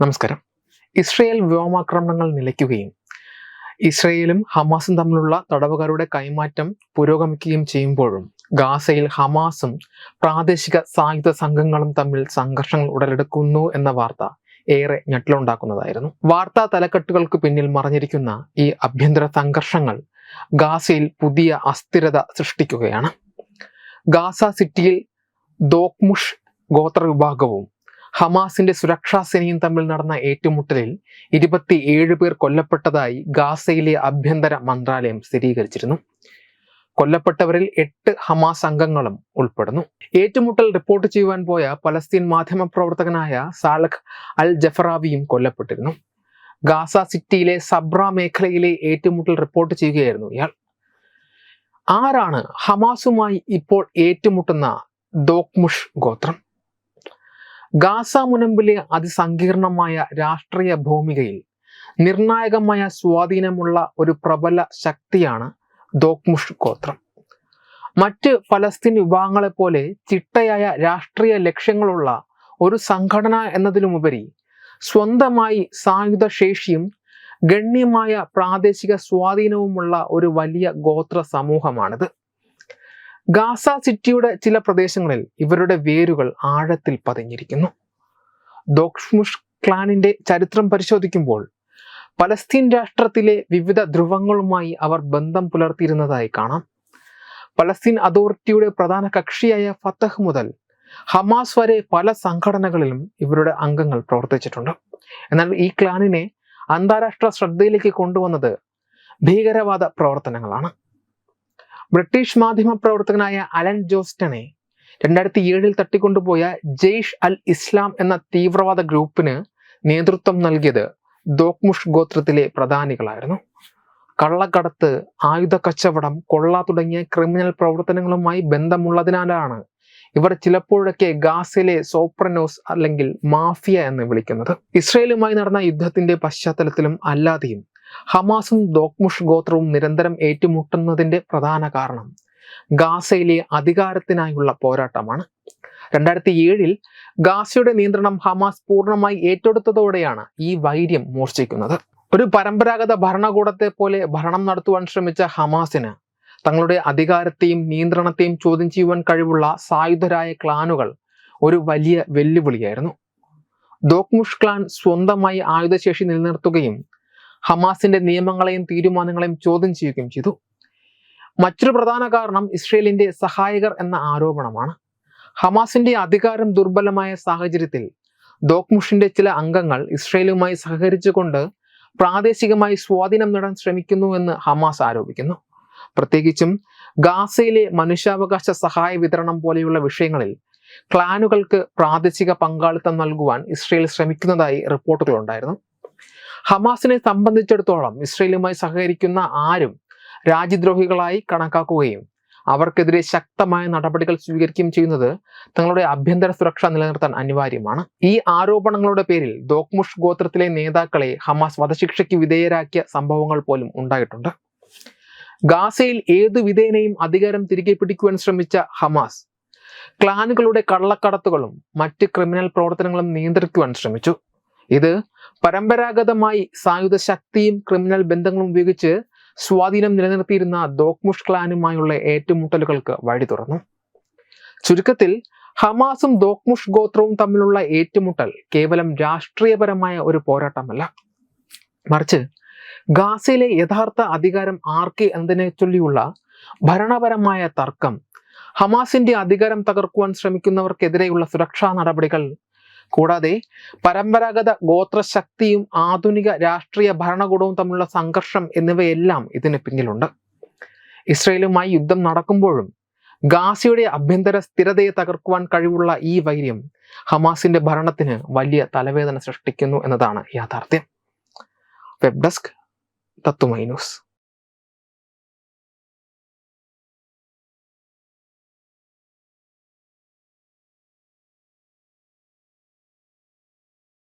നമസ്കാരം. ഇസ്രയേൽ വ്യോമാക്രമണങ്ങൾ നിലയ്ക്കുകയും ഇസ്രയേലും ഹമാസും തമ്മിലുള്ള തടവുകാരുടെ കൈമാറ്റം പുരോഗമിക്കുകയും ചെയ്യുമ്പോഴും ഗാസയിൽ ഹമാസും പ്രാദേശിക സായുധ സംഘങ്ങളും തമ്മിൽ സംഘർഷങ്ങൾ ഉടലെടുക്കുന്നു എന്ന വാർത്ത ഏറെ ഞെട്ടലുണ്ടാക്കുന്നതായിരുന്നു. വാർത്താ തലക്കെട്ടുകൾക്ക് പിന്നിൽ മറഞ്ഞിരിക്കുന്ന ഈ ആഭ്യന്തര സംഘർഷങ്ങൾ ഗാസയിൽ പുതിയ അസ്ഥിരത സൃഷ്ടിക്കുകയാണ്. ഗാസ സിറ്റിയിൽ ദോക്മുഷ് ഗോത്ര വിഭാഗവും ഹമാസിന്റെ സുരക്ഷാ സേനയും തമ്മിൽ നടന്ന ഏറ്റുമുട്ടലിൽ ഇരുപത്തിയേഴ് പേർ കൊല്ലപ്പെട്ടതായി ഗാസയിലെ ആഭ്യന്തര മന്ത്രാലയം സ്ഥിരീകരിച്ചിരുന്നു. കൊല്ലപ്പെട്ടവരിൽ എട്ട് ഹമാസ് അംഗങ്ങളും ഉൾപ്പെടുന്നു. ഏറ്റുമുട്ടൽ റിപ്പോർട്ട് ചെയ്യുവാൻ പോയ പലസ്തീൻ മാധ്യമ പ്രവർത്തകനായ സാലഖ് അൽ ജഫറാവിയും കൊല്ലപ്പെട്ടിരുന്നു. ഗാസ സിറ്റിയിലെ സബ്ര മേഖലയിലെ ഏറ്റുമുട്ടൽ റിപ്പോർട്ട് ചെയ്യുകയായിരുന്നു ഇയാൾ. ആരാണ് ഹമാസുമായി ഇപ്പോൾ ഏറ്റുമുട്ടുന്ന ദോക്മുഷ് ഗോത്രം? ഗാസ മുനമ്പിലെ അതിസങ്കീർണമായ രാഷ്ട്രീയ ഭൂമികയിൽ നിർണായകമായ സ്വാധീനമുള്ള ഒരു പ്രബല ശക്തിയാണ് ദോക്മുഷ് ഗോത്രം. മറ്റ് ഫലസ്തീൻ വിഭാഗങ്ങളെ പോലെ ചിട്ടയായ രാഷ്ട്രീയ ലക്ഷ്യങ്ങളുള്ള ഒരു സംഘടന എന്നതിലുമുപരി സ്വന്തമായി സായുധ ശേഷിയും ഗണ്യമായ പ്രാദേശിക സ്വാധീനവുമുള്ള ഒരു വലിയ ഗോത്ര സമൂഹമാണിത് ഗാസ സിറ്റിയുടെ ചില പ്രദേശങ്ങളിൽ ഇവരുടെ വേരുകൾ ആഴത്തിൽ പതിഞ്ഞിരിക്കുന്നു. ദോക്ഷ്മുഷ് ക്ലാനിന്റെ ചരിത്രം പരിശോധിക്കുമ്പോൾ പലസ്തീൻ രാഷ്ട്രത്തിലെ വിവിധ ധ്രുവങ്ങളുമായി അവർ ബന്ധം പുലർത്തിയിരുന്നതായി കാണാം. പലസ്തീൻ അതോറിറ്റിയുടെ പ്രധാന കക്ഷിയായ ഫത്തഹ് മുതൽ ഹമാസ് വരെ പല സംഘടനകളിലും ഇവരുടെ അംഗങ്ങൾ പ്രവർത്തിച്ചിട്ടുണ്ട്. എന്നാൽ ഈ ക്ലാനിനെ അന്താരാഷ്ട്ര ശ്രദ്ധയിലേക്ക് കൊണ്ടുവന്നത് ഭീകരവാദ പ്രവർത്തനങ്ങളാണ്. ബ്രിട്ടീഷ് മാധ്യമ പ്രവർത്തകനായ അലൻ ജോസ്റ്റനെ രണ്ടായിരത്തി ഏഴിൽ തട്ടിക്കൊണ്ടുപോയ ജെയ്ഷ് അൽ ഇസ്ലാം എന്ന തീവ്രവാദ ഗ്രൂപ്പിന് നേതൃത്വം നൽകിയത് ദോക്മുഷ് ഗോത്രത്തിലെ പ്രധാനികളായിരുന്നു. കള്ളക്കടത്ത് ആയുധ കച്ചവടം കൊള്ള തുടങ്ങിയ ക്രിമിനൽ പ്രവർത്തനങ്ങളുമായി ബന്ധമുള്ളതിനാലാണ് ഇവർ ചിലപ്പോഴൊക്കെ ഗാസിലെ സോപ്രനോസ് അല്ലെങ്കിൽ മാഫിയ എന്ന് വിളിക്കുന്നത്. ഇസ്രയേലുമായി നടന്ന യുദ്ധത്തിന്റെ പശ്ചാത്തലത്തിലും അല്ലാതെയും ഹമാസും ദോക്മുഷ് ഗോത്രവും നിരന്തരം ഏറ്റുമുട്ടുന്നതിന്റെ പ്രധാന കാരണം ഗാസയിലെ അധികാരത്തിനായുള്ള പോരാട്ടമാണ്. രണ്ടായിരത്തി ഏഴിൽ ഗാസയുടെ നിയന്ത്രണം ഹമാസ് പൂർണമായി ഏറ്റെടുത്തതോടെയാണ് ഈ വൈര്യം മൂർച്ഛിക്കുന്നത് ഒരു പരമ്പരാഗത ഭരണകൂടത്തെ പോലെ ഭരണം നടത്തുവാൻ ശ്രമിച്ച ഹമാസിന് തങ്ങളുടെ അധികാരത്തെയും നിയന്ത്രണത്തെയും ചോദ്യം ചെയ്യുവാൻ കഴിവുള്ള സായുധരായ ക്ലാനുകൾ ഒരു വലിയ വെല്ലുവിളിയായിരുന്നു. ദോക്മുഷ് ക്ലാൻ സ്വന്തമായി ആയുധശേഷി നിലനിർത്തുകയും ഹമാസിന്റെ നിയമങ്ങളെയും തീരുമാനങ്ങളെയും ചോദ്യം ചെയ്യുകയും ചെയ്തു. മറ്റൊരു പ്രധാന കാരണം ഇസ്രയേലിന്റെ സഹായകർ എന്ന ആരോപണമാണ്. ഹമാസിന്റെ അധികാരം ദുർബലമായ സാഹചര്യത്തിൽ ദോക്മുഷിന്റെ ചില അംഗങ്ങൾ ഇസ്രയേലുമായി സഹകരിച്ചുകൊണ്ട് പ്രാദേശികമായി സ്വാധീനം നേടാൻ ശ്രമിക്കുന്നു എന്ന് ഹമാസ് ആരോപിക്കുന്നു. പ്രത്യേകിച്ചും ഗാസയിലെ മനുഷ്യാവകാശ സഹായ വിതരണം പോലെയുള്ള വിഷയങ്ങളിൽ ക്ലാനുകൾക്ക് പ്രാദേശിക പങ്കാളിത്തം നൽകുവാൻ ഇസ്രയേൽ ശ്രമിക്കുന്നതായി റിപ്പോർട്ടുകൾ ഉണ്ടായിരുന്നു ഹമാസിനെ സംബന്ധിച്ചിടത്തോളം ഇസ്രയേലുമായി സഹകരിക്കുന്ന ആരും രാജ്യദ്രോഹികളായി കണക്കാക്കുകയും അവർക്കെതിരെ ശക്തമായ നടപടികൾ സ്വീകരിക്കുകയും ചെയ്യുന്നത് തങ്ങളുടെ ആഭ്യന്തര സുരക്ഷ നിലനിർത്താൻ അനിവാര്യമാണ്. ഈ ആരോപണങ്ങളുടെ പേരിൽ ദോക്മുഷ് ഗോത്രത്തിലെ നേതാക്കളെ ഹമാസ് വധശിക്ഷയ്ക്ക് വിധേയരാക്കിയ സംഭവങ്ങൾ പോലും ഉണ്ടായിട്ടുണ്ട്. ഗാസയിൽ ഏതു വിധേനയും അധികാരം തിരികെ പിടിക്കുവാൻ ശ്രമിച്ച ഹമാസ് ക്ലാനുകളുടെ കള്ളക്കടത്തുകളും മറ്റ് ക്രിമിനൽ പ്രവർത്തനങ്ങളും നിയന്ത്രിക്കുവാൻ ശ്രമിച്ചു. ഇത് പരമ്പരാഗതമായി സായുധ ശക്തിയും ക്രിമിനൽ ബന്ധങ്ങളും ഉപയോഗിച്ച് സ്വാധീനം നിലനിർത്തിയിരുന്ന ദോക്മുഷ് ക്ലാനുമായുള്ള ഏറ്റുമുട്ടലുകൾക്ക് വഴി തുറന്നു. ചുരുക്കത്തിൽ ഹമാസും ദോക്മുഷ് ഗോത്രവും തമ്മിലുള്ള ഏറ്റുമുട്ടൽ കേവലം രാഷ്ട്രീയപരമായ ഒരു പോരാട്ടമല്ല. മറിച്ച് ഗാസയിലെ യഥാർത്ഥ അധികാരം ആർക്ക് എന്നതിനെ ചൊല്ലിയുള്ള ഭരണപരമായ തർക്കം ഹമാസിന്റെ അധികാരം തകർക്കുവാൻ ശ്രമിക്കുന്നവർക്കെതിരെയുള്ള സുരക്ഷാ നടപടികൾ കൂടാതെ പരമ്പരാഗത ഗോത്രശക്തിയും ആധുനിക രാഷ്ട്രീയ ഭരണകൂടവും തമ്മിലുള്ള സംഘർഷം എന്നിവയെല്ലാം ഇതിന് പിന്നിലുണ്ട്. ഇസ്രയേലുമായി യുദ്ധം നടക്കുമ്പോഴും ഗാസിയുടെ ആഭ്യന്തര സ്ഥിരതയെ തകർക്കുവാൻ കഴിവുള്ള ഈ വൈര്യം ഹമാസിന്റെ ഭരണത്തിന് വലിയ തലവേദന സൃഷ്ടിക്കുന്നു എന്നതാണ് യാഥാർത്ഥ്യം. വെബ് ഡെസ്ക് തത്തുമൈ